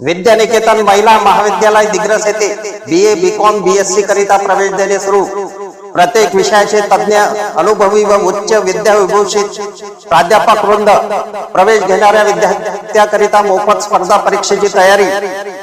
विद्यानिकेतन महिला महाविद्यालय दिग्रस येथे B A B com B S C करिता प्रवेश देणे सुरू. प्रत्येक विषयाचे तज्ञ अनुभवी व उच्च विद्याविभूषित प्राध्यापक वृंद प्रवेश घेणाऱ्या विद्यार्थ्याकरिता मोफत स्पर्धा परीक्षेची तयारी.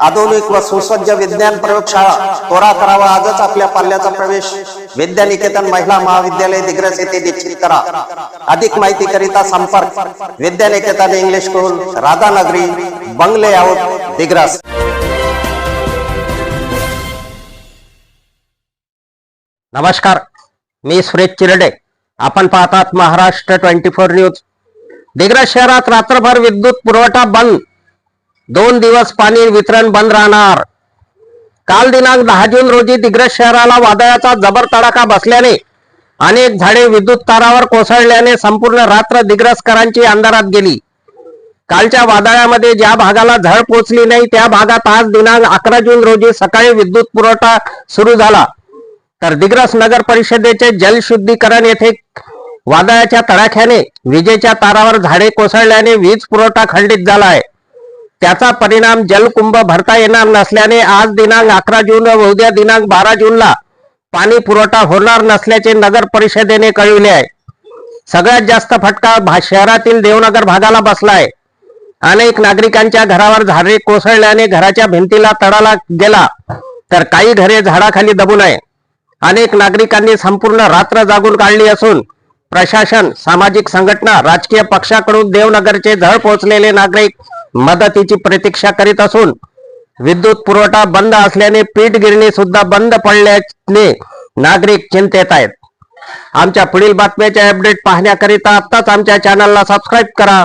आधुनिक व सुसज्ज विज्ञान प्रयोगशाळा तोरा करावा आजच आपल्या पाल्याचा प्रवेश. विद्यानिकेतन महिला महाविद्यालय दिग्रस येथे निश्चित करा. अधिक माहिती करिता संपर्क. विद्यानिकेतन इंग्लिश स्कूल राधानगरी बंगले आउट. दिग्रस नमस्कार मी सुरेश चिरडे. आपण पाहतात Maharashtra twenty four news. Digras शहरात रात्रभर विद्युत पुरवठा बंद. दोन दिवस पाणी वितरण बंद राहणार. काल दिनांक दहा जून रोजी दिग्रस शहराला वादळाचा जबर तडाखा बसल्याने अनेक झाडे विद्युत तारावर कोसळल्याने संपूर्ण रात्र दिग्रसकरांची अंधारात गेली. कालच्या वादळामध्ये ज्या भागाला झळ पोचली नाही त्या भागात आज दिनांक अकरा जून रोजी सकाळी विद्युत पुरवठा सुरू झाला. तर दिग्रस नगर परिषदेचे जलशुद्धीकरण येथे वादळाच्या तडाख्याने विजेच्या तारावर झाडे कोसळल्याने वीज पुरवठा खंडित झाला आहे. त्याचा परिणाम जलकुंभ भरता येणार नसल्याने आज दिनांक अकरा जून व उद्या दिनांक बारा जूनला पाणी पुरवठा होणार नसल्याचे नगर परिषदेने कळविले आहे. सगळ्यात जास्त फटका भा- शहरातील देवनगर भागाला बसला आहे. अनेक नागरिकांच्या घरावर झाडे कोसळल्याने घराच्या भिंतीला तडाला गेला तर काही घरे झाडाखाली दबून आहे अनेक नागरिकांनी संपूर्ण रात्र जागून काढली असून प्रशासन सामाजिक संघटना राजकीय पक्षाकडून देवनगरचे झळ पोहोचलेले नागरिक मदतीची प्रतीक्षा करीत असून विद्युत पुरवठा बंद असल्याने पीठ गिरणी सुद्धा बंद पडल्याने नागरिक चिंतेत आहेत. आमच्या पुढील बातम्याचे अपडेट पाहण्याकरिता आत्ताच आमच्या चॅनलला सबस्क्राईब करा.